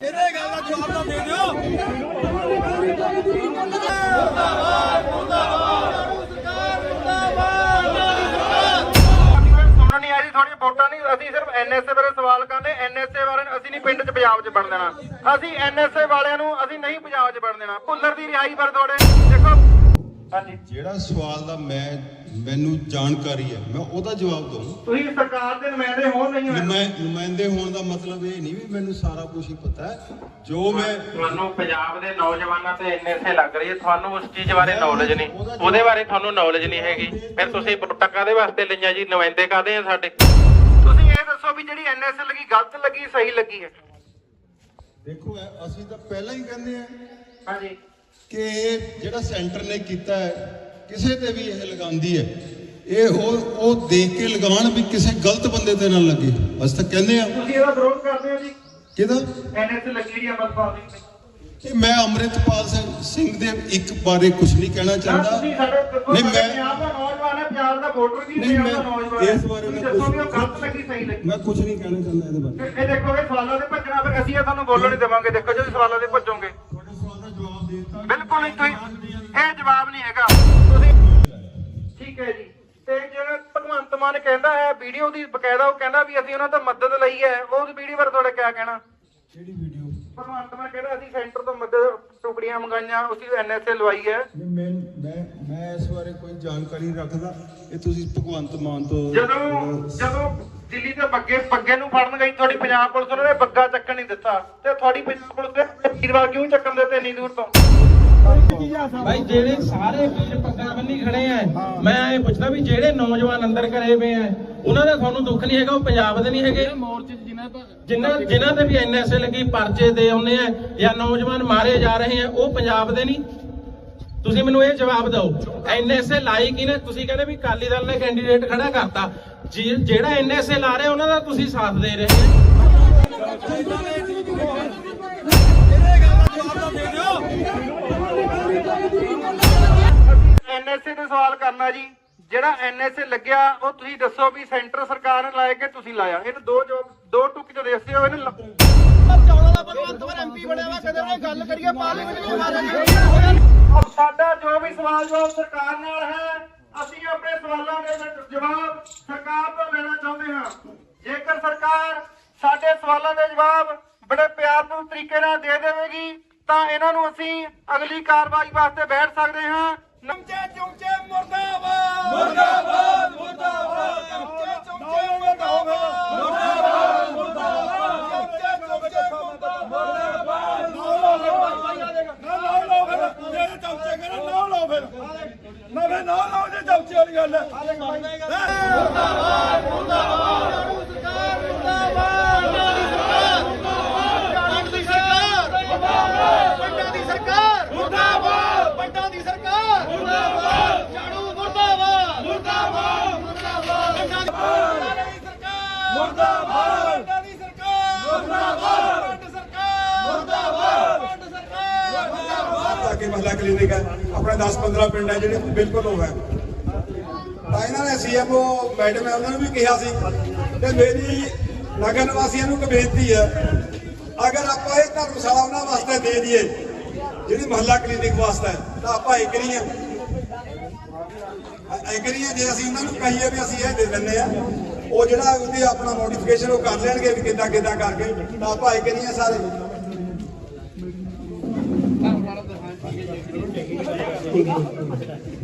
ਇਹਦੇ ਗੱਲ ਦਾ ਜਵਾਬ ਤਾਂ ਦੇ ਦਿਓ। ਸੁਣਨ ਨਹੀਂ ਆਈ ਜੀ ਤੁਹਾਡੀ ਵੋਟਾਂ ਨਹੀਂ ਅਸੀਂ ਸਿਰਫ ਐਨਐਸਏ ਬਾਰੇ ਸਵਾਲ ਕਰਨੇ ਐਨਐਸਏ ਬਾਰੇ ਅਸੀਂ ਨਹੀਂ ਪਿੰਡ 'ਚ ਪੰਜਾਬ 'ਚ ਬਣ ਦੇਣਾ। ਅਸੀਂ ਐਨਐਸਏ ਵਾਲਿਆਂ ਨੂੰ ਅਸੀਂ ਨਹੀਂ ਪੰਜਾਬ 'ਚ ਬਣ ਦੇਣਾ। ਭੁੱਲਰ ਦੀ ਰਿਹਾਈ ਬਾਰੇ ਤੁਹਾਡੇ ਦੇਖੋ। ਹਾਂਜੀ। ਜਿਹੜਾ ਸਵਾਲ ਦਾ ਮੈਂ ਮੈਨੂੰ ਜਾਣਕਾਰੀ ਹੈ। ਮੈਂ ਉਹਦਾ ਜਵਾਬ ਦਊਂ। ਤੁਸੀਂ ਸਰਕਾਰ ਦੇ ਨੁਮਾਇੰਦੇ ਹੋ ਨਹੀਂ ਹੋਏ। ਨੁਮਾਇ- ਨੁਮਾਇੰਦੇ ਹੋਣ ਦਾ ਮਤਲਬ ਇਹ ਨਹੀਂ ਵੀ ਮੈਨੂੰ ਸਾਰਾ ਕੁਝ ਹੀ ਪਤਾ ਹੈ। ਜੋ ਮੈਂ ਤੁਹਾਨੂੰ ਪੰਜਾਬ ਦੇ ਨੌਜਵਾਨਾਂ ਤੇ ਐਨਐਸਏ ਲੱਗ ਰਹੀ ਹੈ ਤੁਹਾਨੂੰ ਉਸ ਚੀਜ਼ ਬਾਰੇ ਨੌਲੇਜ ਨਹੀਂ। ਉਹਦੇ ਬਾਰੇ ਤੁਹਾਨੂੰ ਨੌਲੇਜ ਨਹੀਂ ਹੈਗੀ। ਫਿਰ ਤੁਸੀਂ ਵੋਟਾਂ ਕਾਦੇ ਵਾਸਤੇ ਲਈਆਂ ਜੀ ਨੁਮਾਇੰਦੇ ਕਾਦੇ ਆ ਸਾਡੇ? ਤੁਸੀਂ ਇਹ ਦੱਸੋ ਵੀ ਜਿਹੜੀ ਐਨਐਸਏ ਲੱਗੀ ਗਲਤ ਲੱਗੀ ਸਹੀ ਲੱਗੀ ਹੈ। ਦੇਖੋ ਅਸੀਂ ਤਾਂ ਪਹਿਲਾਂ ਹੀ ਕਹਿੰਦੇ ਆ ਹਾਂਜੀ। ਕਿ ਜਿਹੜਾ ਸੈਂਟਰ ਨੇ ਕੀਤਾ ਹੈ ਕਿਸੇ ਤੇ ਵੀ ਇਹ ਲਗਾਉਂਦੀ ਹੈ। ਇਹ ਉਹ ਉਹ ਦੇਖ ਕੇ ਲਗਾਉਣ ਵੀ ਕਿਸੇ ਗਲਤ ਬੰਦੇ ਤੇ ਨਾ ਲੱਗੇ। ਅਸੀਂ ਤਾਂ ਕਹਿੰਦੇ ਆ ਤੁਸੀਂ ਇਹਦਾ ਵਿਰੋਧ ਕਰਦੇ ਹੋ ਜੀ? ਕਿਹਦਾ? ਐਨਐਸਏ ਲੱਗੀ ਜਿਹੜੀ ਅਮਰਪਾਲ ਸਿੰਘ ਕਿ ਮੈਂ ਅੰਮ੍ਰਿਤਪਾਲ ਸਿੰਘ ਦੇ ਇੱਕ ਬਾਰੇ ਕੁਝ ਨਹੀਂ ਕਹਿਣਾ ਚਾਹੁੰਦਾ। ਨਹੀਂ ਮੈਂ ਪੰਜਾਬ ਦਾ ਨੌਜਵਾਨ ਹੈ ਪੰਜਾਬ ਦਾ ਵੋਟਰ ਨਹੀਂ, ਪੰਜਾਬ ਦਾ ਮੈਂ ਨੌਜਵਾਨ ਇਸ ਬਾਰੇ ਮੈਂ ਦੱਸੋ ਵੀ ਉਹ ਕੁਛ- ਗਲਤ ਲੱਗੀ ਸਹੀ ਲੱਗੀ? ਮੈਂ ਕੁਝ ਨਹੀਂ ਕਹਿਣਾ ਚਾਹੁੰਦਾ ਇਹਦੇ ਬਾਰੇ। ਇਹ ਦੇਖੋ ਇਹ ਸਵਾਲਾਂ ਦੇ ਭੱਜਣਾ ਫਿਰ ਅਸੀਂ ਇਹ ਤੁਹਾਨੂੰ ਬੋਲਣ ਨਹੀਂ ਦੇਵਾਂਗੇ। ਦੇਖੋ ਜੇ ਤੁਸੀਂ ਸਵਾਲਾਂ ਦੇ ਭੱਜੋਗੇ ਤੁਹਾਡੇ ਸਵਾਲ ਦਾ ਜਵਾਬ ਦੇ ਦਿੱਤਾ ਬਿਲਕੁਲ ਨਹੀਂ ਤੁਸੀਂ ਇਹ ਜਵਾਬ ਨਹੀਂ ਹੈਗਾ। ਤੁਸੀਂ ਠੀਕ ਹੈ ਜੀ। ਤੇ ਜਿਹੜਾ ਭਗਵੰਤ ਮਾਨ ਕਹਿੰਦਾ ਹੈ ਵੀਡੀਓ ਦੀ ਬਕਾਇਦਾ ਉਹ ਕਹਿੰਦਾ ਵੀ ਅਸੀਂ ਉਹਨਾਂ ਤੋਂ ਮਦਦ ਲਈ ਹੈ। ਉਸ ਵੀਡੀਓ ਬਾਰੇ ਤੁਹਾਡਾ ਕੀ ਕਹਿਣਾ? ਕਿਹੜੀ ਵੀਡੀਓ? ਭਗਵੰਤ ਮਾਨ ਕਹਿੰਦਾ ਅਸੀਂ ਸੈਂਟਰ ਤੋਂ ਮਦਦ ਟੁਕੜੀਆਂ ਮੰਗਾਈਆਂ ਉਸੇ ਐਨਐਸਏ ਲਵਾਈ ਹੈ। ਮੈਂ ਮੈਂ ਮੈਂ ਇਸ ਬਾਰੇ ਕੋਈ ਜਾਣਕਾਰੀ ਰੱਖਦਾ। ਇਹ ਤੁਸੀਂ ਭਗਵੰਤ ਮਾਨ ਤੋਂ ਜਦੋਂ ਜਦੋਂ ਦਿੱਲੀ ਦੇ ਬੱਗੇ ਬੱਗੇ ਨੂੰ ਫੜਨ ਗਈ ਤੁਹਾਡੀ ਪੰਜਾਬ ਪੁਲਿਸ ਉਹਨਾਂ ਨੇ ਬੱਗਾ ਚੱਕਣ ਨਹੀਂ ਦਿੱਤਾ। ਤੇ ਤੁਹਾਡੀ ਪੰਜਾਬ ਪੁਲਿਸ ਨੇ ਵੀਰਵਾਰ ਕਿਉਂ ਚੱਕਣ ਦਿੱਤੇ ਇੰਨੀ ਦੂਰ ਤੋਂ? ਭਾਈ ਜਿਹੜੇ ਸਾਰੇ ਵੀਰ ਪੱਗਾਂ ਬੰਨੀ ਖੜੇ ਆ ਮੈਂ ਇਹ ਪੁੱਛਦਾ ਵੀ ਜਿਹੜੇ ਨੌਜਵਾਨ ਅੰਦਰ ਕਰੇ ਹੋਏ ਆ ਉਹਨਾਂ ਦਾ ਤੁਹਾਨੂੰ ਦੁੱਖ ਨਹੀਂ ਹੈਗਾ ਉਹ ਪੰਜਾਬ ਦੇ ਨਹੀਂ ਹੈਗੇ? ਜਿਨ੍ਹਾਂ ਜਿਨ੍ਹਾਂ ਤੇ ਵੀ ਐਨਐਸਏ ਲੱਗੀ ਪਰਚੇ ਦੇ ਆਉਂਦੇ ਆ ਜਾਂ ਨੌਜਵਾਨ ਮਾਰੇ ਜਾ ਰਹੇ ਆ ਉਹ ਪੰਜਾਬ ਦੇ ਨਹੀਂ? ਤੁਸੀਂ ਮੈਨੂੰ ਇਹ ਜਵਾਬ ਦਿਓ ਐਨਐਸਏ ਲਾਈ ਕਿਨੇ ਤੁਸੀਂ ਕਹਿੰਦੇ ਵੀ ਕਾਲੀ ਦਲ ਨੇ ਕੈਂਡੀਡੇਟ ਖੜਾ ਕਰਤਾ। ਜਿਹੜਾ ਐਨਐਸਏ ਲਾ ਰਿਹਾ ਉਹਨਾਂ ਦਾ ਤੁਸੀਂ ਸਾਥ ਦੇ ਰਹੇ ਹੋ। ਐਨਐਸਏ ਤੇ ਸਵਾਲ ਕਰਨਾ ਜੀ ਜਿਹੜਾ ਐਨਐਸਏ ਲੱਗਿਆ ਉਹ ਤੁਸੀਂ ਦੱਸੋ ਵੀ ਸੈਂਟਰ ਸਰਕਾਰ ਨੇ ਲਾਇਆ ਕਿ ਤੁਸੀਂ ਲਾਇਆ? ਇਹਨੂੰ ਦੋ ਜਵਾਬ ਦੋ ਟੁਕ ਚ ਦੱਸਿਓ ਇਹਨੂੰ ਲ- 14 ਦਾ ਭਗਵੰਤ ਮਾਨ ਐਮਪੀ ਬਣਿਆ ਵਾ ਕਦੇ ਉਹਨੇ ਗੱਲ ਕਰੀਏ ਪਾਰਲੀਮੈਂਟ ਵਿੱਚ ਸਾਡਾ ਜੋ ਵੀ ਸਵਾਲ ਜਵਾਬ ਸਰਕਾਰ ਨਾਲ ਹੈ ਅਸੀਂ ਆਪਣੇ ਸਵਾਲਾਂ ਦੇ ਜਵਾਬ ਸਰਕਾਰ ਤੋਂ ਲੈਣਾ ਚਾਹੁੰਦੇ ਹਾਂ। ਜੇਕਰ ਸਰਕਾਰ ਸਾਡੇ ਸਵਾਲਾਂ ਦੇ ਜਵਾਬ ਬੜੇ ਪਿਆਰਪੂਰਨ ਤਰੀਕੇ ਨਾਲ ਦੇ ਦੇਵੇਗੀ, ਤਾਂ ਇਹਨਾਂ ਨੂੰ ਅਸੀਂ ਅਗਲੀ ਕਾਰਵਾਈ ਵਾਸਤੇ ਬੈਠ ਸਕਦੇ ਹਾਂ। ਚਮਚੇ ਚਮਚੇ, ਮੁਰਦਾਬਾਦ! ਮੁਰਦਾਬਾਦ ਮੁਰਦਾਬਾਦ! ਚਮਚੇ, ਮੁਰਦਾਬਾਦ ਮੁਰਦਾਬਾਦ ਚਮਚੇ ਚਮਚੇ ਮੁਰਦਾਬਾਦ ਨਾ ਲਾਓ ਫਿਰ ਜੇ ਚਮਚੇ ਕਰਨ ਨਾ ਲਾਓ ਫਿਰ ਨਾ ਫਿਰ ਨਾ ਲਾਓ ਜੇ ਚਮਚੇ ਵਾਲੀ ਗੱਲ ਹੈ ਪਿੰਡ ਦੀ ਸਰਕਾਰ ਪਿੰਡਾਂ ਦੀ ਸਰਕਾਰ ਮੁਰਦਾਬਾਦ ਪਿੰਡਾਂ ਦੀ ਸਰਕਾਰ ਮੁਰਦਾਬਾਦ ਝਾੜੂ ਮੁਰਦਾਬਾਦ ਮੁਰਦਾਬਾਦ ਮੁਰਦਾਬਾਦ ਪਿੰਡਾਂ ਦੀ ਸਰਕਾਰ ਮੁਰਦਾਬਾਦ। ਦੀ ਸਰਕਾਰ ਮੁਰਦਾਬਾਦ। ਪਿੰਡ ਸਰਕਾਰ ਮੁਰਦਾਬਾਦ। ਪਿੰਡ ਸਰਕਾਰ ਮੁਰਦਾਬਾਦ। ਅੱਗੇ ਮਹੱਲਾ ਕਲੀਨਿਕ ਹੈ। ਆਪਣੇ 10-15 ਪਿੰਡ ਹੈ ਜਿਹੜੇ ਬਿਲਕੁਲ ਹੋ। ਗਏ ਤਾਂ ਇਹਨਾਂ ਨੇ ਸੀਐਮਓ ਮੈਡਮ ਹੈ ਉਹਨਾਂ ਨੂੰ ਵੀ ਕਿਹਾ ਸੀ ਕਿ ਮੇਰੀ ਨਗਰ ਨਿਵਾਸੀਆਂ ਨੂੰ ਇੱਕ ਬੇਨਤੀ ਹੈ ਅਗਰ ਆਪਾਂ ਇਹ ਧਰਮਸ਼ਾਲਾ ਉਹਨਾਂ ਵਾਸਤੇ ਦੇ ਦਈਏ ਜਿਹੜੀ ਮਹੱਲਾ ਕਲੀਨਿਕ ਵਾਸਤੇ ਹੈ, ਤਾਂ ਆਪਾਂ ਐਗਰੀ ਹਾਂ। ਐਗਰੀ ਜੇ ਅਸੀਂ ਉਹਨਾਂ ਨੂੰ ਕਹੀਏ ਵੀ ਅਸੀਂ ਇਹ ਦੇ ਦਿੰਨੇ ਆ ਉਹ ਜਿਹੜਾ ਉਹਦੀ ਆਪਣਾ ਮੋਡੀਫਿਕੇਸ਼ਨ ਉਹ ਕਰ ਲੈਣਗੇ ਵੀ ਕਿੱਦਾਂ ਕਿੱਦਾਂ ਕਰਕੇ, ਤਾਂ ਆਪਾਂ ਐਗਰੀ ਸਾਰੇ।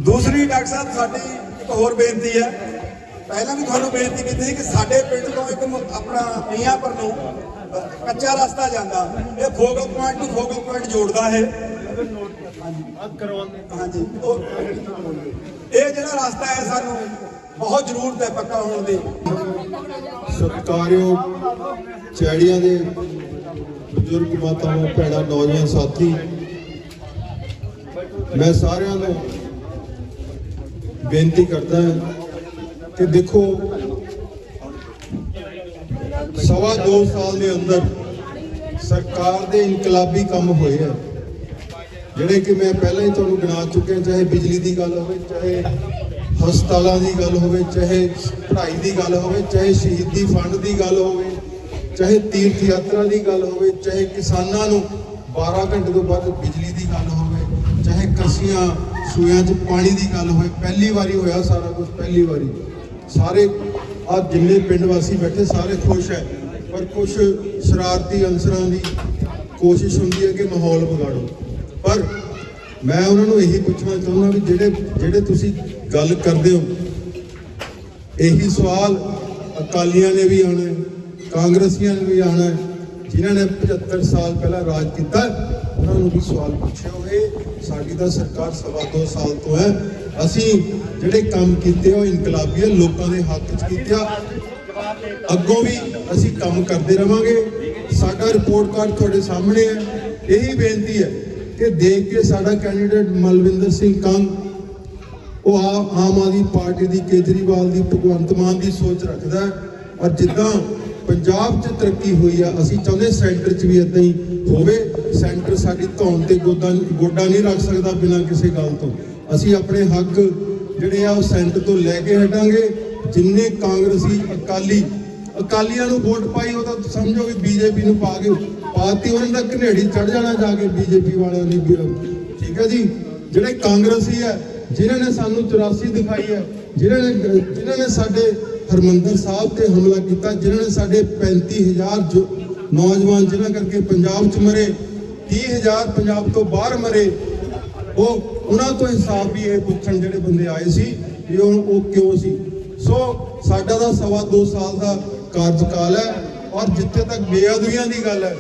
ਦੂਸਰੀ ਡਾਕਟਰ ਸਾਹਿਬ, ਸਾਡੀ ਇੱਕ ਹੋਰ ਬੇਨਤੀ ਹੈ। ਪਹਿਲਾਂ ਵੀ ਤੁਹਾਨੂੰ ਬੇਨਤੀ ਕੀਤੀ ਸੀ ਕਿ ਸਾਡੇ ਪਿੰਡ ਤੋਂ ਇੱਕ ਮ- ਆਪਣਾ ਮੀਆਂਪੁਰ ਨੂੰ ਕੱਚਾ ਰਸਤਾ ਜਾਂਦਾ। ਇਹ ਫੋਕਲ ਪੁਆਇੰਟ ਨੂੰ ਫੋਕਲ ਪੁਆਇੰਟ ਜੋੜਦਾ ਹੈ ਹਾਂਜੀ। ਇਹ ਜਿਹੜਾ ਰਸਤਾ ਹੈ ਸਾਨੂੰ ਬਹੁਤ ਜ਼ਰੂਰਤ ਹੈ ਪੱਕਾ ਹੋਣ ਦੀ। ਸਤਿਕਾਰਯੋਗ ਚੈੜੀਆਂ ਦੇ ਬਜ਼ੁਰਗ ਮਾਤਾਵਾਂ, ਭੈਣਾਂ, ਨੌਜਵਾਨ ਸਾਥੀ, ਮੈਂ ਸਾਰਿਆਂ ਨੂੰ ਬੇਨਤੀ ਕਰਦਾ ਕਿ ਦੇਖੋ, ਸਵਾ ਦੋ ਸਾਲ ਦੇ ਅੰਦਰ ਸਰਕਾਰ ਦੇ ਇਨਕਲਾਬੀ ਕੰਮ ਹੋਏ ਆ, ਜਿਹੜੇ ਕਿ ਮੈਂ ਪਹਿਲਾਂ ਹੀ ਤੁਹਾਨੂੰ ਗਿਣਾ ਚੁੱਕਿਆ, ਚਾਹੇ ਬਿਜਲੀ ਦੀ ਗੱਲ ਹੋਵੇ, ਚਾਹੇ ਹਸਪਤਾਲਾਂ ਦੀ ਗੱਲ ਹੋਵੇ, ਚਾਹੇ ਪੜ੍ਹਾਈ ਦੀ ਗੱਲ ਹੋਵੇ, ਚਾਹੇ ਸ਼ਹੀਦੀ ਫੰਡ ਦੀ ਗੱਲ ਹੋਵੇ, ਚਾਹੇ ਤੀਰਥ ਯਾਤਰਾ ਦੀ ਗੱਲ ਹੋਵੇ, ਚਾਹੇ ਕਿਸਾਨਾਂ ਨੂੰ 12 ਘੰਟੇ ਤੋਂ ਬਾਅਦ ਬਿਜਲੀ ਦੀ ਗੱਲ ਹੋਵੇ, ਚਾਹੇ ਕਸੀਆਂ ਸੂਆਂ 'ਚ ਪਾਣੀ ਦੀ ਗੱਲ ਹੋਵੇ, ਪਹਿਲੀ ਵਾਰੀ ਹੋਇਆ ਸਾਰਾ ਕੁਝ ਪਹਿਲੀ ਵਾਰੀ। ਸਾਰੇ ਆ ਜਿੰਨੇ ਪਿੰਡ ਵਾਸੀ ਬੈਠੇ, ਸਾਰੇ ਖੁਸ਼ ਹੈ, ਪਰ ਕੁਝ ਸ਼ਰਾਰਤੀ ਅਨਸਰਾਂ ਦੀ ਕੋਸ਼ਿਸ਼ ਹੁੰਦੀ ਹੈ ਕਿ ਮਾਹੌਲ ਵਿਗਾੜੋ। ਪਰ ਮੈਂ ਉਹਨਾਂ ਨੂੰ ਇਹੀ ਪੁੱਛਣਾ ਚਾਹੁੰਦਾ ਵੀ ਜਿਹੜੇ ਜਿਹੜੇ ਤੁਸੀਂ ਗੱਲ ਕਰਦੇ ਹੋ। ਇਹੀ ਸਵਾਲ ਅਕਾਲੀਆਂ ਨੇ ਵੀ ਆਉਣਾ ਹੈ, ਕਾਂਗਰਸੀਆਂ ਨੇ ਵੀ ਆਉਣਾ ਹੈ, ਜਿਨ੍ਹਾਂ ਨੇ 75 ਸਾਲ ਪਹਿਲਾਂ ਰਾਜ ਕੀਤਾ ਉਹਨਾਂ ਨੂੰ ਵੀ ਸਵਾਲ ਪੁੱਛਿਓ ਹੋਏ ਸਾਡੀ ਤਾਂ ਸਰਕਾਰ ਸਵਾ ਦੋ ਸਾਲ ਤੋਂ ਹੈ। ਅਸੀਂ ਜਿਹੜੇ ਕੰਮ ਕੀਤੇ ਉਹ ਇਨਕਲਾਬੀਆ ਲੋਕਾਂ ਦੇ ਹੱਕ 'ਚ ਕੀਤਾ ਅੱਗੋਂ ਵੀ ਅਸੀਂ ਕੰਮ ਕਰਦੇ ਰਵਾਂਗੇ। ਸਾਡਾ ਰਿਪੋਰਟ ਕਾਰਡ ਤੁਹਾਡੇ ਸਾਹਮਣੇ ਹੈ। ਇਹੀ ਬੇਨਤੀ ਹੈ ਕਿ ਦੇਖ ਕੇ ਸਾਡਾ ਕੈਂਡੀਡੇਟ ਮਲਵਿੰਦਰ ਸਿੰਘ ਕੰਗ ਉਹ ਆਮ ਆਦਮੀ ਪਾਰਟੀ ਦੀ ਕੇਜਰੀਵਾਲ ਦੀ, ਭਗਵੰਤ ਮਾਨ ਦੀ ਸੋਚ ਰੱਖਦਾ ਔਰ ਜਿੱਦਾਂ ਪੰਜਾਬ 'ਚ ਤਰੱਕੀ ਹੋਈ ਆ, ਅਸੀਂ ਚਾਹੁੰਦੇ ਸੈਂਟਰ 'ਚ ਵੀ ਇਦਾਂ ਹੀ ਹੋਵੇ। ਸੈਂਟਰ ਸਾਡੀ ਧੌਣ ਤੇ ਗੋਡਾ ਗੋਡਾ ਨਹੀਂ ਰੱਖ ਸਕਦਾ ਬਿਨਾਂ ਕਿਸੇ ਗੱਲ ਤੋਂ। ਅਸੀਂ ਆਪਣੇ ਹੱਕ ਜਿਹੜੇ ਆ, ਉਹ ਸੈਂਟਰ ਤੋਂ ਲੈ ਕੇ ਹਟਾਂਗੇ। ਜਿੰਨੇ ਕਾਂਗਰਸੀ ਅਕਾਲੀ, ਅਕਾਲੀਆਂ ਨੂੰ ਵੋਟ ਪਾਈ, ਉਹ ਤਾਂ ਸਮਝੋ ਵੀ ਬੀਜੇਪੀ ਨੂੰ ਪਾ ਕੇ ਪਾਤੀ, ਉਹਨਾਂ ਦਾ ਘਨੇੜੀ ਚੜ ਜਾਣਾ ਜਾ ਕੇ ਬੀਜੇਪੀ ਵਾਲਿਆਂ ਨੇ ਠੀਕ ਹੈ ਜੀ? ਜਿਹੜੇ ਕਾਂਗਰਸੀ ਹੈ ਜਿਨ੍ਹਾਂ ਨੇ ਸਾਨੂੰ 84 ਦਿਖਾਈ ਹੈ, ਜਿਨ੍ਹਾਂ ਨੇ ਜਿਨ੍ਹਾਂ ਨੇ ਸਾਡੇ ਹਰਮੰਦਰ ਸਾਹਿਬ ਤੇ ਹਮਲਾ ਕੀਤਾ, ਜਿਨ੍ਹਾਂ ਨੇ ਸਾਡੇ 35000 ਜੋ ਨੌਜਵਾਨ ਜਿਨ੍ਹਾਂ ਕਰਕੇ ਪੰਜਾਬ 'ਚ ਮਰੇ 30000 ਪੰਜਾਬ ਤੋਂ ਬਾਹਰ ਮਰੇ, ਉਹ, ਉਹਨਾਂ ਤੋਂ ਹਿਸਾਬ ਵੀ ਇਹ ਪੁੱਛਣ ਜਿਹੜੇ ਬੰਦੇ ਆਏ ਸੀ ਵੀ ਉਹ ਕਿਉਂ ਸੀ? ਸੋ ਸਾਡਾ ਦਾ ਸਵਾ ਦੋ ਸਾਲ ਦਾ ਕਾਰਜਕਾਲ ਹੈ ਔਰ ਜਿੱਥੇ ਤੱਕ ਬੇਅਦਬੀਆਂ ਦੀ ਗੱਲ ਹੈ,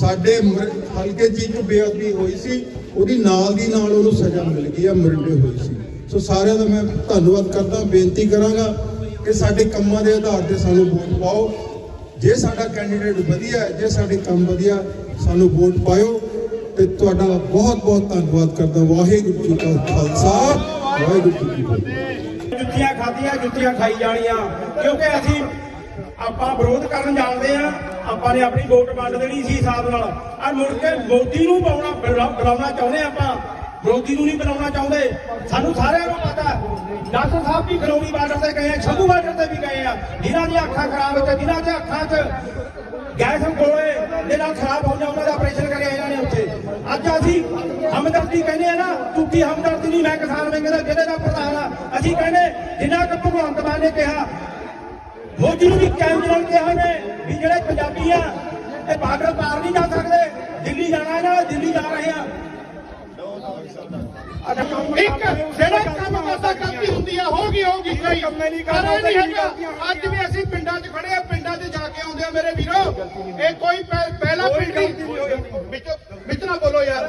ਸਾਡੇ ਮਰ- ਹਲਕੇ 'ਚ ਇੱਕ ਬੇਅਦਬੀ ਹੋਈ ਸੀ ਉਹਦੀ ਨਾਲ ਦੀ ਨਾਲ ਉਹਨੂੰ ਸਜ਼ਾ ਮਿਲ ਗਈ ਆ, ਮਰਡੇ ਹੋਈ ਸੀ। ਸੋ ਸਾਰਿਆਂ ਦਾ ਮੈਂ ਧੰਨਵਾਦ ਕਰਦਾ, ਬੇਨਤੀ ਕਰਾਂਗਾ ਕਿ ਸਾਡੇ ਕੰਮਾਂ ਦੇ ਆਧਾਰ ਤੇ ਸਾਨੂੰ ਵੋਟ ਪਾਓ। ਜੇ ਸਾਡਾ ਕੈਂਡੀਡੇਟ ਵਧੀਆ ਹੈ, ਜੇ ਸਾਡੇ ਕੰਮ ਵਧੀਆ, ਸਾਨੂੰ ਵੋਟ ਪਾਇਓ। ਤੇ ਤੁਹਾਡਾ ਬਹੁਤ ਬਹੁਤ ਧੰਨਵਾਦ ਕਰਦਾ। ਵਾਹਿਗੁਰੂ ਜੀ ਕਾ ਖਾਲਸਾ, ਵਾਹਿਗੁਰੂ ਜੀ ਕੀ ਫਤਿਹ। ਜੁੱਤੀਆਂ ਖਾਧੀਆਂ, ਜੁੱਤੀਆਂ ਖਾਈ ਜਾਣੀਆਂ। ਕਿਉਂਕਿ ਅਸੀਂ ਆਪਾਂ ਵਿਰੋਧ ਕਰਨ ਜਾਣਦੇ ਆ, ਆਪਾਂ ਨੇ ਆਪਣੀ ਵੋਟ ਵੰਡ ਦੇਣੀ ਸੀ ਹਿਸਾਬ ਨਾਲ। ਆ ਮੁੜ ਕੇ ਮੋਦੀ ਨੂੰ ਪਾਉਣਾ ਬੁਲਾਉਣਾ ਚਾਹੁੰਦੇ ਆਪਾਂ। ਮੋਦੀ ਨੂੰ ਨਹੀਂ ਬੁਲਾਉਣਾ ਚਾਹੁੰਦੇ। ਸਾਨੂੰ ਸਾਰਿਆਂ ਨੂੰ ਪਤਾ ਡਾਕਟਰ ਸਾਹਿਬ ਵੀ ਖਰੋੜੀ ਬਾਰਡਰ ਤੇ ਗਏ ਆ, ਛੱਬੂ ਬਾਰਡਰ ਤੇ ਵੀ ਗਏ ਆ। ਜਿਨ੍ਹਾਂ ਦੀਆਂ ਅੱਖਾਂ ਖਰਾਬ ਤੇ ਜਿਨ੍ਹਾਂ ਦੀਆਂ ਅੱਖਾਂ 'ਚ ਗੈਸ ਗੋਲੇ ਦੇ ਨਾਲ ਖਰਾਬ ਹੋ ਜਾ ਉਹਨਾਂ ਆਪਰੇਸ਼ਨ ਕਰਿਆ ਇਹਨਾਂ ਨੇ ਉੱਥੇ। ਅੱਜ ਅਸੀਂ ਹਮਦਰਦੀ ਕਹਿੰਦੇ ਆ ਨਾ ਟੁੱਟੀ ਹਮਦਰਦੀ ਨਹੀਂ, ਮੈਂ ਕਿਸਾਨ ਵਿੰਗ ਦਾ, ਜਿਹਦੇ ਦਾ ਪ੍ਰਧਾਨ ਆ। ਅਸੀਂ ਕਹਿੰਦੇ, ਜਿੰਨਾ ਕੁ ਭਗਵੰਤ ਮਾਨ ਨੇ ਕਿਹਾ ਨੂੰ ਵੀ ਕੈਂਜਰਲ ਕਿਹਾ ਨੇ ਵੀ ਜਿਹੜੇ ਪੰਜਾਬੀ ਆ ਇਹ ਬਾਰਡਰ ਪਾਰ ਨਹੀਂ ਜਾ ਸਕਦੇ। ਦਿੱਲੀ ਜਾਣਾ ਇਹਨਾਂ ਨੇ ਦਿੱਲੀ ਜਾ ਰਹੇ ਆ। ਇੱਕ ਜਿਹੜਾ ਕੰਮ ਕਰਦਾ ਗਲਤੀ ਹੁੰਦੀ ਆ ਹੋਗੀ ਹੋਗੀ ਕੋਈ ਕੰਮੇ ਨਹੀਂ ਕਰਦਾ ਨਹੀਂ ਹੈਗਾ। ਅੱਜ ਵੀ ਅਸੀਂ ਪਿੰਡਾਂ 'ਚ ਖੜੇ ਆ ਪਿੰਡਾਂ 'ਚ ਜਾ ਕੇ ਆਉਂਦੇ ਆ ਮੇਰੇ ਵੀਰੋ। ਇਹ ਕੋਈ ਪਹਿ- ਪਹਿਲਾ ਪਿੰਡ ਨਹੀਂ। ਵਿੱਚ ਵਿੱਚ ਨਾ ਬੋਲੋ ਯਾਰ।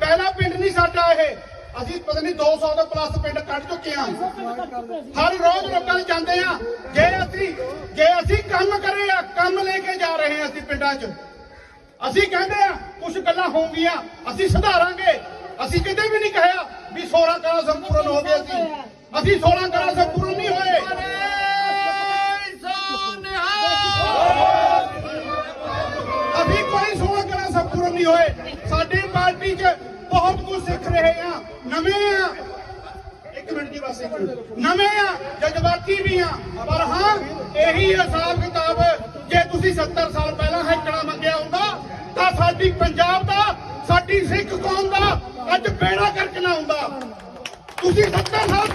ਪਹਿਲਾ ਪਿੰਡ ਨਹੀਂ ਸਾਡਾ ਇਹ। ਅਸੀਂ ਪਤਾ ਨਹੀਂ 200 ਤੋਂ ਪਲੱਸ ਪਿੰਡ ਕੱਢ ਚੁੱਕੇ ਆ ਹਰ ਰੋਜ਼ ਲੋਕਾਂ ਦੇ ਜਾਂਦੇ ਆ ਜੇ ਅਸੀਂ ਜੇ ਅਸੀਂ ਕੰਮ ਕਰੇ ਆ, ਕੰਮ ਲੈ ਕੇ ਜਾ ਰਹੇ ਆ ਅਸੀਂ ਪਿੰਡਾਂ 'ਚ। ਅਸੀਂ ਕਹਿੰਦੇ ਆ ਕੁਝ ਗੱਲਾਂ ਹੋਣਗੀਆਂ, ਅਸੀਂ ਸੁਧਾਰਾਂਗੇ। ਅਸੀਂ ਕਿਤੇ ਵੀ ਨਹੀਂ ਕਹਿਆ ਵੀ 16 ਕਲਾ ਸੰਪੂਰਨ ਹੋ ਗਏ ਅਸੀਂ ਅਸੀਂ 16 ਕਲਾ ਸੰਪੂਰਨ ਨਹੀਂ ਹੋਏ। ਅਸੀਂ ਕੋਈ 16 ਕਲਾ ਸੰਪੂਰਨ ਨਹੀਂ ਹੋਏ। ਸਾਡੀ ਪਾਰਟੀ 'ਚ ਬਹੁਤ ਕੁਝ ਸਿੱਖ ਰਹੇ ਆ ਨਵੇਂ ਆ। ਇੱਕ ਮਿੰਟ ਜੀ ਬਸ ਨਵੇਂ ਆ, ਜਜ਼ਬਾਤੀ ਵੀ ਆ। ਪਰ ਹਾਂ, ਇਹੀ ਹਿਸਾਬ ਕਿਤਾਬ, ਜੇ ਤੁਸੀਂ 70 ਸਾਲ ਪਹਿਲਾਂ ਹੈਕੜਾ ਮੰਗਿਆ ਹੁੰਦਾ, ਤਾਂ ਸਾਡੀ ਪੰਜਾਬ ਦਾ, ਸਾਡੀ ਸਿੱਖ ਕੌਮ ਦਾ ਅੱਜ ਬੇੜਾ ਕਰਕੇ ਨਾ ਹੁੰਦਾ ਤੁਸੀਂ 70 ਸਾਲ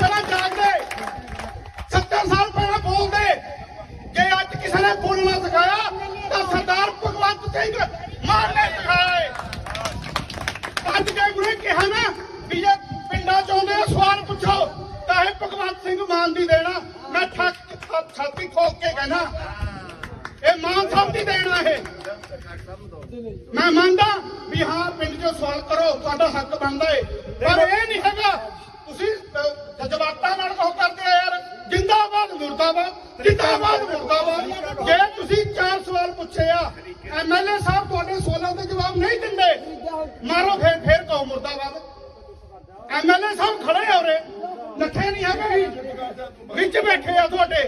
ਖੋਲ ਕੇ ਕਹਿਣਾ ਇਹ ਮਾਨ ਸਾਹਿਬ ਦੀ ਦੇਣਾ ਇਹ। ਮੈਂ ਮੰਨਦਾ ਵੀ ਹਾਂ ਪਿੰਡ 'ਚ ਸਵਾਲ ਕਰੋ ਤੁਹਾਡਾ ਹੱਕ ਬਣਦਾ ਏ। ਪਰ ਇਹ ਨਹੀਂ ਹੈਗਾ ਤੁਸੀਂ ਜਜ਼ਬਾਤਾਂ ਨਾਲ ਕਹੋ ਕਰਦੇ ਆ ਯਾਰ ਜਿੰਦਾਬਾਦ ਮੁਰਦਾਬਾਦ ਜਿੰਦਾਬਾਦ ਮੁਰਦਾਬਾਦ। ਜੇ ਤੁਸੀਂ ਚਾਰ ਸਵਾਲ ਪੁੱਛੇ ਆ ਐਮਐਲਏ ਸਾਹਿਬ ਤੁਹਾਡੇ ਸਵਾਲਾਂ ਦੇ ਜਵਾਬ ਨਹੀਂ ਦਿੰਦੇ। ਮਾਰੋ ਫੇਰ ਫੇਰ ਕਹੋ ਮੁਰਦਾਬਾਦ ਐਮਐਲਏ ਸਾਹਿਬ ਖੜੇ ਹੋ ਰਹੇ ਨੱਠੇ ਨਹੀਂ ਹੈਗੇ ਜੀ ਵਿੱਚ ਬੈਠੇ ਆ ਤੁਹਾਡੇ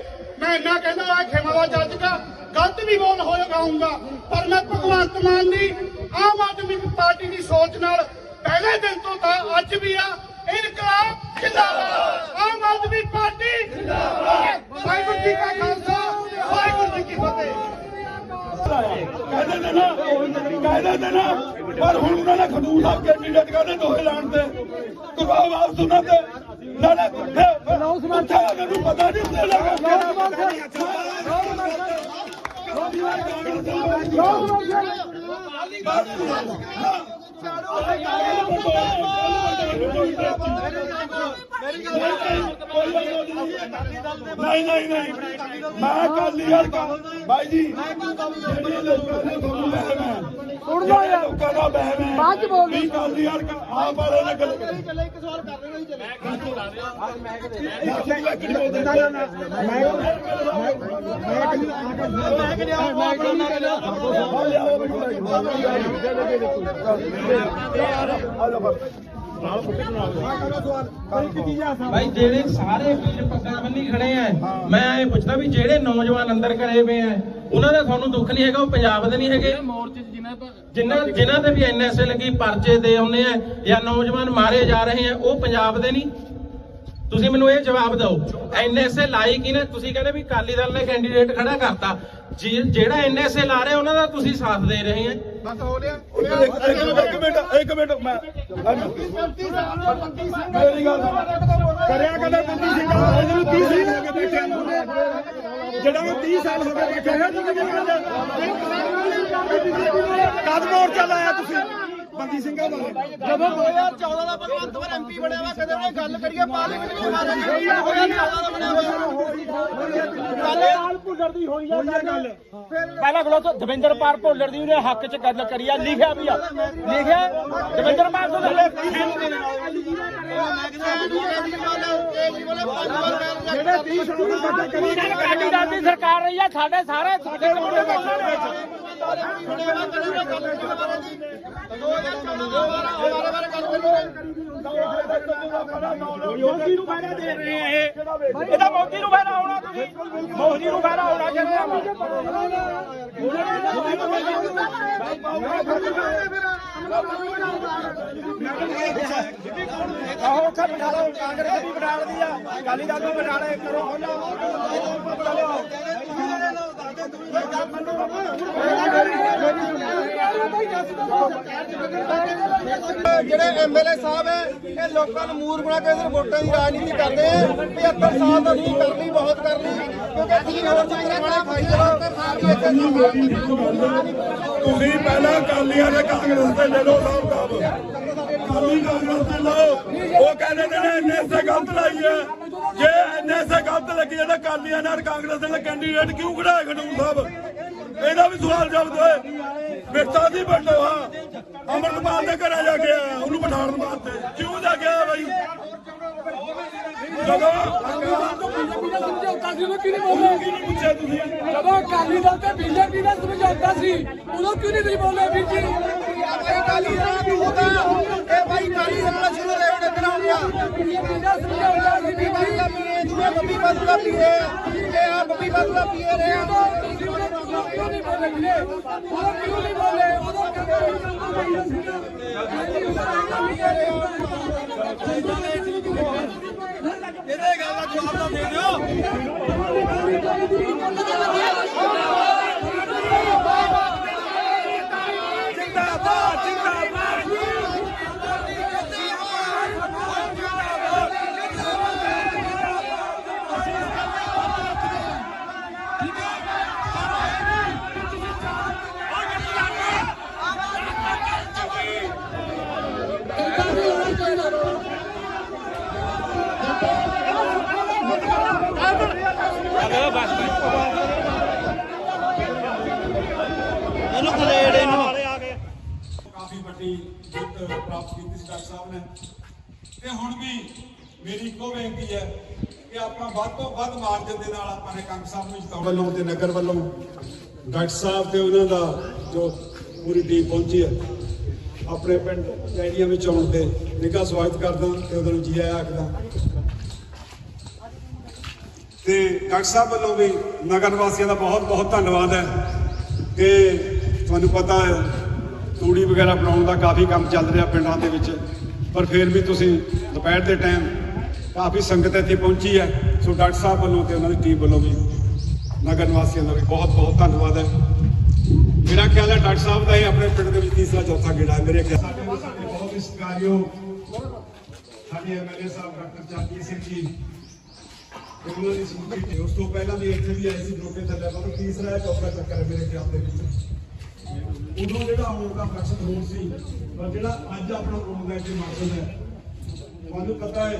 ਮੈਂ ਇੰਨਾ ਕਹਿੰਦਾ ਆ ਖੇਮਾ ਦਾ ਜੱਜ ਕਾ ਗਲਤ ਵੀ ਬੋਲ ਹੋਏਗਾ ਪਰ ਮੈਂ ਭਗਵੰਤ ਮਾਨ ਦੀ, ਆਮ ਆਦਮੀ ਪਾਰਟੀ ਦੀ ਸੋਚ ਨਾਲ ਪਹਿਲੇ ਦਿਨ ਤੋਂ ਤਾਂ ਅੱਜ ਵੀ ਆ। ਇਨਕਲਾਬ ਜਿੰਦਾਬਾਦ। ਆਮ ਆਦਮੀ ਪਾਰਟੀ ਜਿੰਦਾਬਾਦ। ਵਾਹਿਗੁਰੂ ਜੀ ਕਾ ਖਾਲਸਾ, ਵਾਹਿਗੁਰੂ ਜੀ ਕੀ ਫਤਿਹ। ਫਾਇਦਾ ਦੇਣਾ ਪਰ ਹੁਣ ਉਹਨਾਂ ਨੇ ਖਡੂਰ ਸਾਹਿਬ ਕੈਂਡੀਡੇਟ ਕਹਿੰਦੇ ਦੋਹੇ ਲਾਣ ਤੇ ਕਰਵਾ ਵਾਪਸ ਉਹਨਾਂ ਤੇ। ਨਾਲੇ ਫਿਰ ਉੱਥੇ ਉਹਨਾਂ ਨੂੰ ਪਤਾ ਨਹੀਂ ਹੁੰਦੇ ਨਹੀਂ ਨਹੀਂ ਨਹੀਂ ਮੈਂ ਕਾਲੀ ਯਾਰ ਕਾ ਭਾਈ ਜੀ ਜਿਹੜੇ ਲੋਕਾਂ ਨੇ ਤੁਹਾਨੂੰ ਬਹਿਮ ਹੈ ਸੁਣ ਲਓ ਯਾਰ ਲੋਕਾਂ ਦਾ ਬਹਿਮ ਹੈ ਬਾਅਦ ਚ ਬੋਲ ਵੀ ਕਾਲੀ ਯਾਰ ਕਾ ਆਪ ਵਾਲੇ ਨੇ ਗੱਲ ਕਰੀ ਚੱਲੇ ਇੱਕ ਸਵਾਲ ਕਰ ਰਹੇ ਹੋ ਚੱਲੇ ਮੈਂ ਭਾਈ ਜਿਹੜੇ ਸਾਰੇ ਵੀਰ ਪੱਗਾਂ ਬੰਨੀ ਖੜੇ ਆ ਮੈਂ ਇਹ ਪੁੱਛਦਾ ਵੀ ਜਿਹੜੇ ਨੌਜਵਾਨ ਅੰਦਰ ਕਰੇ ਪਏ ਆ ਉਹਨਾਂ ਦਾ ਤੁਹਾਨੂੰ ਦੁੱਖ ਨਹੀਂ ਹੈਗਾ, ਉਹ ਪੰਜਾਬ ਦੇ ਨਹੀਂ ਹੈਗੇ? ਜਿਨ੍ਹਾਂ ਜਿਨ੍ਹਾਂ ਤੇ ਵੀ ਐਨਐਸਏ ਲੱਗੀ ਪਰਚੇ ਦੇ ਆਉਂਦੇ ਆ ਜਾਂ ਨੌਜਵਾਨ ਮਾਰੇ ਜਾ ਰਹੇ ਆ ਉਹ ਪੰਜਾਬ ਦੇ ਨਹੀਂ? ਤੁਸੀਂ ਮੈਨੂੰ ਇਹ ਜਵਾਬ ਦਿਓ ਐਨਐਸਏ ਲਾਈ ਕੀ ਨੇ? ਤੁਸੀਂ ਕਹਿੰਦੇ ਵੀ ਕਾਲੀ ਦਲ ਨੇ ਕੈਂਡੀਡੇਟ ਖੜਾ ਕਰਤਾ। ਜਿਹੜਾ ਐਨਐਸਏ ਲਾ ਰਿਹਾ ਉਹਨਾਂ ਦਾ ਤੁਸੀਂ ਸਾਥ ਦੇ ਰਹੇ ਆ ਇੱਕ ਇੱਕ ਮਿੰਟ ਇੱਕ ਮਿੰਟ ਮੈਂ ਮੇਰੀ ਗੱਲ ਕਰਿਆ ਕਦੇ ਬੰਦੀ ਸਿੰਘ ਇਹਨੂੰ 30 ਸਾਲ ਹੋ ਗਏ ਬੈਠੇ ਨੂੰ। ਜਿਹੜਾ ਉਹ 30 ਸਾਲ ਹੋ ਗਏ ਬੈਠੇ ਹੈ ਤੁਸੀਂ ਕਦ ਮੋਰਚਾ ਲਾਇਆ ਤੁਸੀਂ? ਬੰਦੀ ਸਿੰਘਾਂ ਦਾ ਜਦੋਂ 2014 ਦਾ ਭਗਵੰਤ ਮਾਨ ਐਮਪੀ ਬਣਿਆ ਵਾ ਕਦੇ ਉਹਨੇ ਗੱਲ ਕਰੀਏ ਪਾਰਲੀਮੈਂਟ ਵਿੱਚ ਮਾਰਾ ਨਹੀਂ 2014 ਦਾ ਬਣਿਆ ਹੋਇਆ ਗੱਲ ਪਹਿਲਾਂ ਕੋਲ ਤਾਂ ਦਵਿੰਦਰ ਪਾਰ ਭੋਲਰ ਦੀ ਉਹਨੇ ਹੱਕ 'ਚ ਗੱਲ ਕਰੀ ਆ ਲਿਖਿਆ ਵੀ ਆ। ਲਿਖਿਆ? ਦਵਿੰਦਰ ਪਾਰ ਤੋਂ ਥੱਲੇ ਜਿਹੜੇ 30 ਸਾਲ ਦੀ ਗੱਲ ਕਰੀ ਕਾਲੀ ਦਲ ਦੀ ਸਰਕਾਰ ਰਹੀ ਆ ਸਾਡੇ ਸਾਰੇ ਸਾਡੇ ਕੋਲ ਬੈਠੇ ਨੇ। ਮੋਦੀ ਨੂੰ ਫਾਇਦਾ ਦੇ ਰਹੇ ਆ ਇਹ ਇਹਦਾ ਮੋਦੀ ਨੂੰ ਫਾਇਦਾ ਹੋਣਾ ਤੁਸੀਂ ਮੋਦੀ ਨੂੰ ਫਾਇਦਾ ਹੋਣਾ ਆਹੋ, ਉੱਥੇ ਬਿਠਾ ਲਓ, ਕਾਂਗਰਸ ਵੀ ਬਿਠਾ ਲਦੀ ਆ। ਅਕਾਲੀ ਦਲ ਨੂੰ ਬਿਠਾ ਲੈ ਕਰੋ। ਜਿਹੜੇ ਐਮਐਲਏ ਸਾਹਿਬ ਹੈ ਇਹ ਲੋਕਾਂ ਨੂੰ ਮੂਰ ਬਣਾ ਕੇ ਇਧਰ ਵੋਟਾਂ ਦੀ ਰਾਜਨੀਤੀ ਕਰਦੇ ਆ। 75 ਸਾਲ ਦਾ ਤੁਸੀਂ ਕਰ ਲਈ ਬਹੁਤ ਕਰ ਲਈ। ਕਿਉਂਕਿ ਤੁਸੀਂ ਹੋਰ ਚੀਜ਼ਾਂ ਬਣਾ ਖਾਈ ਚਲੋ 75 ਸਾਲ ਦੀ ਇੱਥੇ ਤੁਸੀਂ ਪਹਿਲਾਂ ਕਾਲੀਆਂ ਦੇ ਕਾਂਗਰਸ ਤੇ ਲੈ ਲਓ ਸਾਹਿਬ ਕਾਬ ਕਾਲੀ ਕਾਂਗਰਸ ਤੇ ਲਓ। ਉਹ ਕਹਿੰਦੇ ਨੇ ਐਨਐਸਏ ਗਲਤ ਲਾਈ ਹੈ। ਜੇ ਐਨਐਸਏ ਗਲਤ ਲੱਗੀ ਹੈ ਕਾਲੀਆਂ ਨਾਲ ਕਾਂਗਰਸ ਦੇ ਕੈਂਡੀਡੇਟ ਕਿਉਂ ਖੜਾਏ ਖਡੂਰ ਸਾਹਿਬ? ਇਹਦਾ ਵੀ ਸਵਾਲ ਜਵਾਬ ਦਿਓ ਬਿਰਤਾ ਦੀ ਬੈਠੋ ਅਮਰਪਾਲ ਦੇ ਘਰ ਜਾ ਕੇ ਆਇਆ, ਉਹਨੂੰ ਬਿਠਾਉਣ ਵਾਸਤੇ। ਕਿਉਂ ਜਾ ਕੇ ਆਇਆ ਬਾਈ? ਜਦੋਂ ਸਮਝੌਤਾ ਸੀ ਜਦੋਂ ਅਕਾਲੀ ਦਲ ਤੇ ਬੀਜੇਪੀ ਦਾ ਸਮਝੌਤਾ ਸੀ, ਉਦੋਂ ਕਿਉਂ ਨਹੀਂ ਤੁਸੀਂ ਬੋਲੇ ਵੀਰ ਜੀ ਅਕਾਲੀ ਦਲ ਵੀ ਹੋਗਾ ਇਹ ਭਾਈ ਕਾਲੀ ਦਲ ਨਾਲ ਸ਼ੁਰੂ ਬੱਬੀ ਬਾਦਲ ਦਾ ਪੀਏ ਇਹ ਆ ਬੱਬੀ ਬਾਦਲ ਦਾ ਪੀਏ ਰਹੇ ਆ ਕਿਉਂ ਨਹੀਂ ਬੋਲੇ ਵੀਰੇ ਕਿਉਂ ਨਹੀਂ ਬੋਲੇ ਉਦੋਂ ਇਹਦੇ ਗੱਲ ਦਾ ਜਵਾਬ ਤਾਂ ਦੇ ਦਿਓ। ਪ੍ਰਾਪਤ ਕੀਤੀ ਸੀ ਡਾਕਟਰ ਸਾਹਿਬ ਨੇ। ਤੇ ਹੁਣ ਵੀ ਮੇਰੀ ਇੱਕੋ ਬੇਨਤੀ ਹੈ ਕਿ ਆਪਾਂ ਵੱਧ ਤੋਂ ਵੱਧ ਮਾਰਜਨ ਦੇ ਨਾਲ ਆਪਾਂ ਨੇ ਕੰਗ ਸਾਹਿਬ ਨੂੰ ਜਿਤਾਉਣਾ। ਵੱਲੋਂ ਤੇ ਨਗਰ ਵੱਲੋਂ ਡਾਕਟਰ ਸਾਹਿਬ ਤੇ ਉਹਨਾਂ ਦਾ ਜੋ ਪੂਰੀ ਟੀਮ ਪਹੁੰਚੀ ਹੈ ਆਪਣੇ ਪਿੰਡ ਡੈਰੀਆਂ ਵਿੱਚ ਆਉਣ ਤੇ ਨਿੱਘਾ ਸਵਾਗਤ ਕਰਦਾ ਤੇ ਉਹਨਾਂ ਨੂੰ ਜੀ ਆਇਆਂ ਆਖਦਾ ਤੇ ਡਾਕਟਰ ਸਾਹਿਬ ਵੱਲੋਂ ਵੀ ਨਗਰ ਵਾਸੀਆਂ ਦਾ ਬਹੁਤ ਬਹੁਤ ਧੰਨਵਾਦ ਹੈ। ਕਿ ਤੁਹਾਨੂੰ ਪਤਾ ਹੈ ਤੂੜੀ ਵਗੈਰਾ ਬਣਾਉਣ ਦਾ ਕਾਫੀ ਕੰਮ ਚੱਲ ਰਿਹਾ ਪਿੰਡਾਂ ਦੇ ਵਿੱਚ। ਪਰ ਫਿਰ ਵੀ ਤੁਸੀਂ ਦੁਪਹਿਰ ਦੇ ਟਾਈਮ ਕਾਫੀ ਸੰਗਤ ਇੱਥੇ ਪਹੁੰਚੀ ਹੈ। ਸੋ ਡਾਕਟਰ ਸਾਹਿਬ ਵੱਲੋਂ ਤੇ ਉਹਨਾਂ ਦੀ ਟੀਮ ਵੱਲੋਂ ਵੀ, ਨਗਰ ਨਿਵਾਸੀਆਂ ਦਾ ਵੀ ਬਹੁਤ ਬਹੁਤ ਧੰਨਵਾਦ ਹੈ। ਮੇਰਾ ਖਿਆਲ ਹੈ ਡਾਕਟਰ ਸਾਹਿਬ ਦਾ ਇਹ ਆਪਣੇ ਪਿੰਡ ਦੇ ਵਿੱਚ ਤੀਸਰਾ ਚੌਥਾ ਗੇੜਾ ਹੈ। ਮੇਰੇ ਖਿਆਲ ਸਾਡੇ ਬਹੁਤ ਹੀ ਸਤਿਕਾਰਯੋਗ ਸਾਡੇ ਐਮਐਲਏ ਸਾਹਿਬ ਡਾਕਟਰ ਚਾਂਦੀ ਸਿੰਘ ਜੀ। ਉਹਨਾਂ ਦੀ ਸਮੁੱਚੀ ਉਸ ਤੋਂ ਪਹਿਲਾਂ ਵੀ ਇੱਥੇ ਵੀ ਆਏ ਸੀ ਲੋਕੇ ਥੱਲੇ ਪਰ ਤੀਸਰਾ ਚੌਥਾ ਚੱਕਰ ਮੇਰੇ ਖਿਆਲ ਦੇ ਵਿੱਚ। ਉਦੋਂ ਜਿਹੜਾ ਆਉਣ ਦਾ ਮਕਸਦ ਹੋਰ ਸੀ, ਪਰ ਜਿਹੜਾ ਅੱਜ ਆਪਣਾ ਆਉਣ ਦਾ ਇੱਥੇ ਮਕਸਦ ਹੈ, ਤੁਹਾਨੂੰ ਪਤਾ ਹੈ।